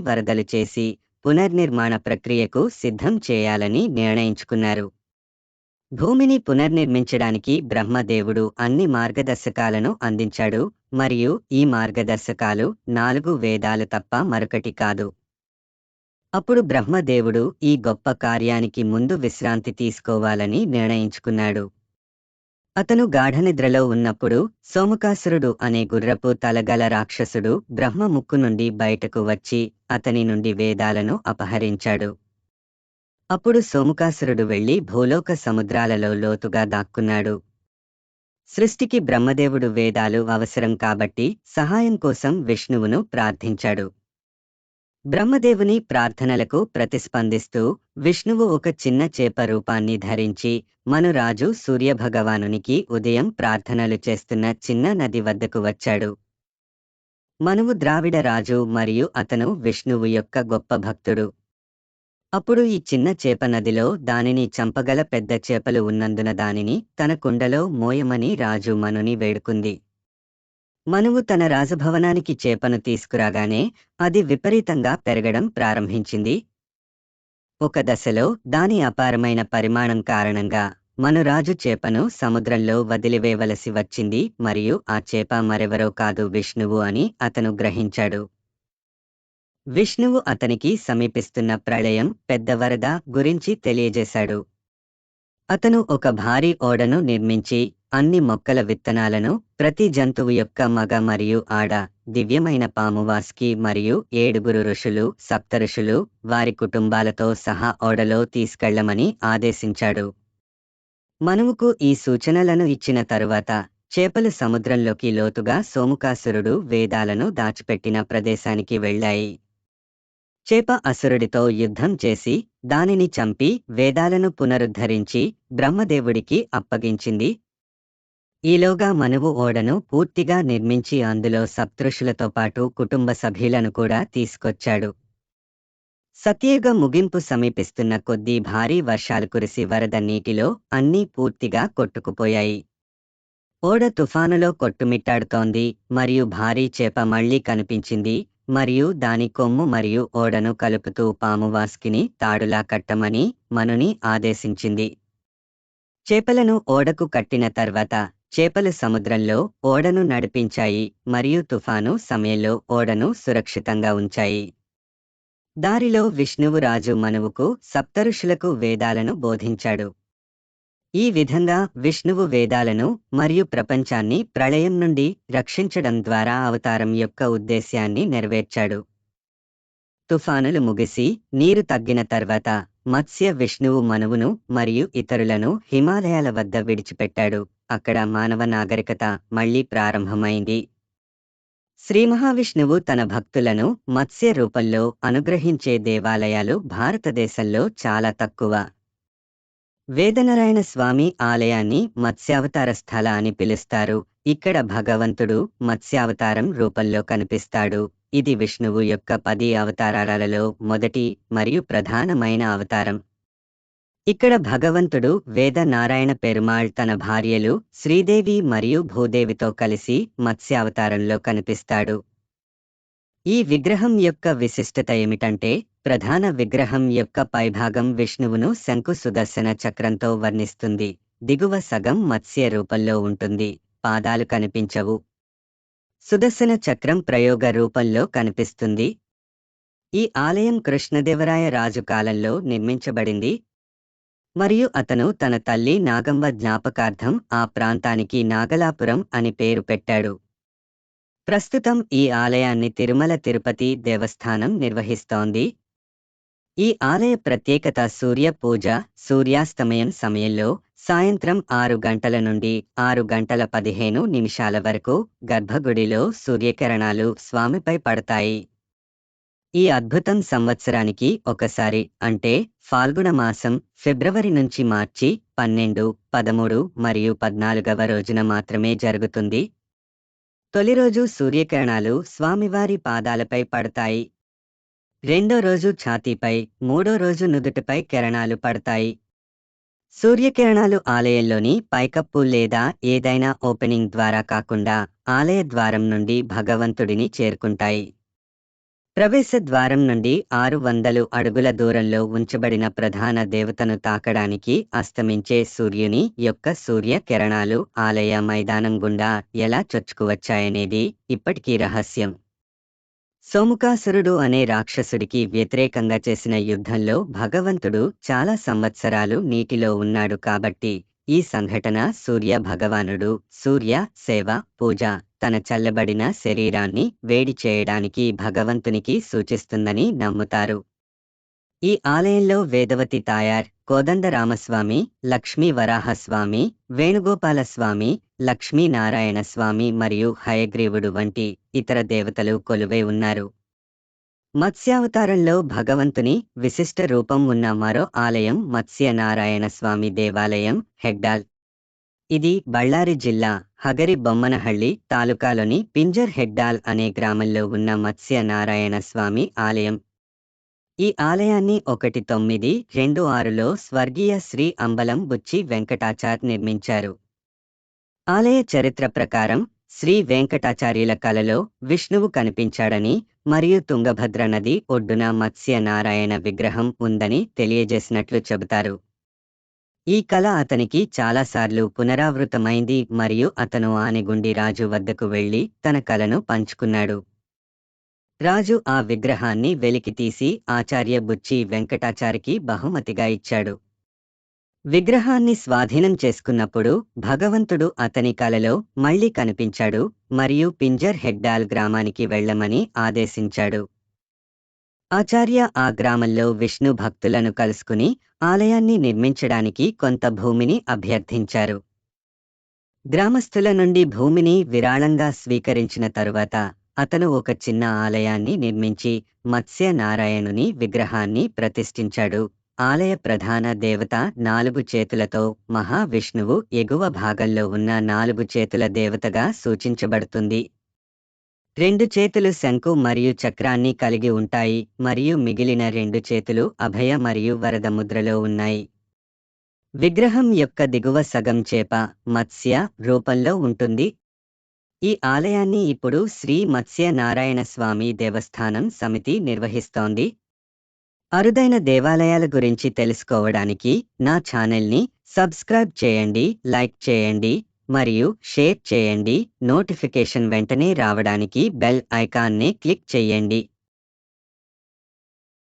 వరదలు చేసి పునర్నిర్మాణ ప్రక్రియకు సిద్ధం చేయాలని నిర్ణయించుకున్నారు. భూమిని పునర్నిర్మించడానికి బ్రహ్మదేవుడు అన్ని మార్గదర్శకాలను అందించాడు మరియు ఈ మార్గదర్శకాలు నాలుగు వేదాలు తప్ప మరొకటి కాదు. అప్పుడు బ్రహ్మదేవుడు ఈ గొప్ప కార్యానికి ముందు విశ్రాంతి తీసుకోవాలని నిర్ణయించుకున్నాడు. అతను గాఢనిద్రలో ఉన్నప్పుడు సోమకాసురుడు అనే గుర్రపు తలగల రాక్షసుడు బ్రహ్మ ముక్కు నుండి బయటకు వచ్చి అతని నుండి వేదాలను అపహరించాడు. అప్పుడు సోముకాసురుడు వెళ్ళి భూలోక సముద్రాలలో లోతుగా దాక్కున్నాడు. సృష్టికి బ్రహ్మదేవుడు వేదాలు అవసరం కాబట్టి సహాయం కోసం విష్ణువును ప్రార్థించాడు. బ్రహ్మదేవుని ప్రార్థనలకు ప్రతిస్పందిస్తూ విష్ణువు ఒక చిన్న చేప రూపాన్ని ధరించి మనురాజు సూర్యభగవానునికి ఉదయం ప్రార్థనలు చేస్తున్న చిన్న నది వద్దకు వచ్చాడు. మనువు ద్రావిడ రాజు మరియు అతను విష్ణువు యొక్క గొప్ప భక్తుడు. అప్పుడు ఈ చిన్న చేప నదిలో దానిని చంపగల పెద్ద చేపలు ఉన్నందున దానిని తన కుండలో మోయమని రాజు మనుని వేడుకుంది. మనువు తన రాజభవనానికి చేపను తీసుకురాగానే అది విపరీతంగా పెరగడం ప్రారంభించింది. ఒక దశలో దాని అపారమైన పరిమాణం కారణంగా మనురాజు చేపను సముద్రంలో వదిలివేయవలసి వచ్చింది మరియు ఆ చేప మరెవరో కాదు విష్ణువు అని అతను గ్రహించాడు. విష్ణువు అతనికి సమీపిస్తున్న ప్రళయం పెద్ద వరద గురించి తెలియజేశాడు. అతను ఒక భారీ ఓడను నిర్మించి అన్ని మొక్కల విత్తనాలను ప్రతి జంతువు యొక్క మగ మరియు ఆడ దివ్యమైన పామువాస్కి మరియు ఏడుగురు ఋషులు సప్తఋషులు వారి కుటుంబాలతో సహా ఓడలో తీసుకెళ్ళమని ఆదేశించాడు. మనువుకు ఈ సూచనలను ఇచ్చిన తరువాత చేపలు సముద్రంలోకి లోతుగా సోముకాసురుడు వేదాలను దాచిపెట్టిన ప్రదేశానికి వెళ్ళాయి. చేప అసురుడితో యుద్ధం చేసి దానిని చంపి వేదాలను పునరుద్ధరించి బ్రహ్మదేవుడికి అప్పగించింది. ఈలోగా మనువు ఓడను పూర్తిగా నిర్మించి అందులో సప్తృషులతో పాటు కుటుంబ సభ్యులను కూడా తీసుకొచ్చాడు. సత్యయుగ ముగింపు సమీపిస్తున్న కొద్దీ భారీ వర్షాలు కురిసి వరద నీటిలో అన్నీ పూర్తిగా కొట్టుకుపోయాయి. ఓడ తుఫానులో కొట్టుమిట్టాడుతోంది మరియు భారీ చేప మళ్ళీ కనిపించింది మరియు దాని కొమ్ము మరియు ఓడను కలుపుతూ పామువాస్కిని తాడులా కట్టమని మనుని ఆదేశించింది. చేపలను ఓడకు కట్టిన తర్వాత చేపలు సముద్రంలో ఓడను నడిపించాయి మరియు తుఫాను సమయంలో ఓడను సురక్షితంగా ఉంచాయి. దారిలో విష్ణువు రాజు మనువుకు సప్తఋషులకు వేదాలను బోధించాడు. ఈ విధంగా విష్ణువు వేదాలను మరియు ప్రపంచాన్ని ప్రళయం నుండి రక్షించడం ద్వారా అవతారం యొక్క ఉద్దేశ్యాన్ని నెరవేర్చాడు. తుఫానులు ముగిసి నీరు తగ్గిన తర్వాత మత్స్య విష్ణువు మనువును మరియు ఇతరులను హిమాలయాల వద్ద విడిచిపెట్టాడు. అక్కడ మానవ నాగరికత మళ్ళీ ప్రారంభమైంది. శ్రీ మహావిష్ణువు తన భక్తులను మత్స్య రూపంలో అనుగ్రహించే దేవాలయాలు భారతదేశంలో చాలా తక్కువ. వేదనారాయణ స్వామి ఆలయాన్ని మత్స్యావతార స్థల అని పిలుస్తారు. ఇక్కడ భగవంతుడు మత్స్యావతారం రూపంలో కనిపిస్తాడు. ఇది విష్ణువు యొక్క పది అవతారాలలో మొదటి మరియు ప్రధానమైన అవతారం. ఇక్కడ భగవంతుడు వేద నారాయణ పెరుమాళ్ తన భార్యలు శ్రీదేవి మరియు భూదేవితో కలిసి మత్స్యావతారంలో కనిపిస్తాడు. ఈ విగ్రహం యొక్క విశిష్టత ఏమిటంటే ప్రధాన విగ్రహం యొక్క పైభాగం విష్ణువును శంకు సుదర్శన చక్రంతో వర్ణిస్తుంది. దిగువ సగం మత్స్య రూపంలో ఉంటుంది. పాదాలు కనిపించవు. సుదర్శన చక్రం ప్రయోగ రూపంలో కనిపిస్తుంది. ఈ ఆలయం కృష్ణదేవరాయ రాజు కాలంలో నిర్మించబడింది. మరియు అతను తన తల్లి నాగంబ జ్ఞాపకార్థం ఆ ప్రాంతానికి నాగలాపురం అని పేరు పెట్టాడు. ప్రస్తుతం ఈ ఆలయాన్ని తిరుమల తిరుపతి దేవస్థానం నిర్వహిస్తోంది. ఈ ఆలయ ప్రత్యేకత సూర్య పూజ సూర్యాస్తమయం సమయంలో సాయంత్రం ఆరు గంటల నుండి ఆరు గంటల పదిహేను నిమిషాల వరకు గర్భగుడిలో సూర్యకిరణాలు స్వామిపై పడతాయి. ఈ అద్భుతం సంవత్సరానికి ఒకసారి అంటే ఫాల్గుణ మాసం ఫిబ్రవరి నుంచి మార్చి పన్నెండు పదమూడు మరియు పద్నాలుగవ రోజున మాత్రమే జరుగుతుంది. తొలి రోజు సూర్యకిరణాలు స్వామివారి పాదాలపై పడతాయి. రెండో రోజు ఛాతీపై మూడో రోజు నుదుటిపై కిరణాలు పడతాయి. సూర్యకిరణాలు ఆలయంలోని పైకప్పు లేదా ఏదైనా ఓపెనింగ్ ద్వారా కాకుండా ఆలయ ద్వారం నుండి భగవంతుడిని చేరుకుంటాయి. ప్రవేశ ద్వారం నుండి ఆరు వందలు అడుగుల దూరంలో ఉంచబడిన ప్రధాన దేవతను తాకడానికి అస్తమించే సూర్యుని యొక్క సూర్య కిరణాలు ఆలయ మైదానం గుండా ఎలా చొచ్చుకువచ్చాయనేది ఇప్పటికీ రహస్యం. సోముకాసురుడు అనే రాక్షసుడికి వ్యతిరేకంగా చేసిన యుద్ధంలో భగవంతుడు చాలా సంవత్సరాలు నీటిలో ఉన్నాడు కాబట్టి ఈ సంఘటన సూర్య భగవానుడు సూర్య సేవ పూజ తన చల్లబడిన శరీరాన్ని వేడి చేయడానికి భగవంతునికి సూచిస్తుందని నమ్ముతారు. ఈ ఆలయంలో వేదవతి తాయార్ కోదండరామస్వామి లక్ష్మీ వరాహస్వామి వేణుగోపాలస్వామి లక్ష్మీనారాయణ స్వామి మరియు హయగ్రీవుడు వంటి ఇతర దేవతలు కొలువై ఉన్నారు. మత్స్యావతారంలో భగవంతుని విశిష్ట రూపం ఉన్న మరో ఆలయం మత్స్యనారాయణ స్వామి దేవాలయం హెగ్డాల్. ఇది బళ్ళారి జిల్లా హగరి బొమ్మనహళ్ళి తాలూకాలోని పింజర్ హెగ్డాల్ అనే గ్రామంలో ఉన్న మత్స్యనారాయణ స్వామి ఆలయం. ఈ ఆలయాన్ని ఒకటి తొమ్మిది రెండు ఆరులో స్వర్గీయ శ్రీ అంబలం బుచ్చి వెంకటాచార్ నిర్మించారు. ఆలయ చరిత్ర ప్రకారం శ్రీ వెంకటాచార్యుల కలలో విష్ణువు కనిపించాడని మరియు తుంగభద్ర నది ఒడ్డున మత్స్య నారాయణ విగ్రహం ఉందని తెలియజేసినట్లు చెబుతారు. ఈ కళ అతనికి చాలాసార్లు పునరావృతమైంది మరియు అతను ఆనిగుండి రాజు వద్దకు వెళ్ళి తన కలను పంచుకున్నాడు. రాజు ఆ విగ్రహాన్ని వెలికితీసి ఆచార్య బుచ్చి వెంకటాచారికి బహుమతిగా ఇచ్చాడు. విగ్రహాన్ని స్వాధీనం చేసుకున్నప్పుడు భగవంతుడు అతని కలలో మళ్ళీ కనిపించాడు మరియు పింజర్ హెడ్డాల్ గ్రామానికి వెళ్ళమని ఆదేశించాడు. ఆచార్య ఆ గ్రామంలో విష్ణు భక్తులను కలుసుకుని ఆలయాన్ని నిర్మించడానికి కొంత భూమిని అభ్యర్థించారు. గ్రామస్థుల నుండి భూమిని విరాళంగా స్వీకరించిన తరువాత అతను ఒక చిన్న ఆలయాన్ని నిర్మించి మత్స్య నారాయణుని విగ్రహాన్ని ప్రతిష్ఠించాడు. ఆలయ ప్రధాన దేవత నాలుగు చేతులతో మహావిష్ణువు ఎగువ భాగంలో ఉన్న నాలుగు చేతుల దేవతగా సూచించబడుతుంది. రెండు చేతులు శంకు మరియు చక్రాన్ని కలిగి ఉంటాయి మరియు మిగిలిన రెండు చేతులు అభయ మరియు వరద ముద్రలో ఉన్నాయి. విగ్రహం యొక్క దిగువ సగం చేప మత్స్య రూపంలో ఉంటుంది. ఈ ఆలయాన్ని ఇప్పుడు శ్రీ మత్స్య నారాయణ స్వామి దేవస్థానం సమితి నిర్వహిస్తోంది. అరుదైన దేవాలయాల గురించి తెలుసుకోవడానికి నా ఛానల్ని సబ్స్క్రైబ్ చేయండి లైక్ చేయండి మరియు షేర్ చేయండి. నోటిఫికేషన్ వెంటనే రావడానికి బెల్ ఐకాన్ని క్లిక్ చేయండి.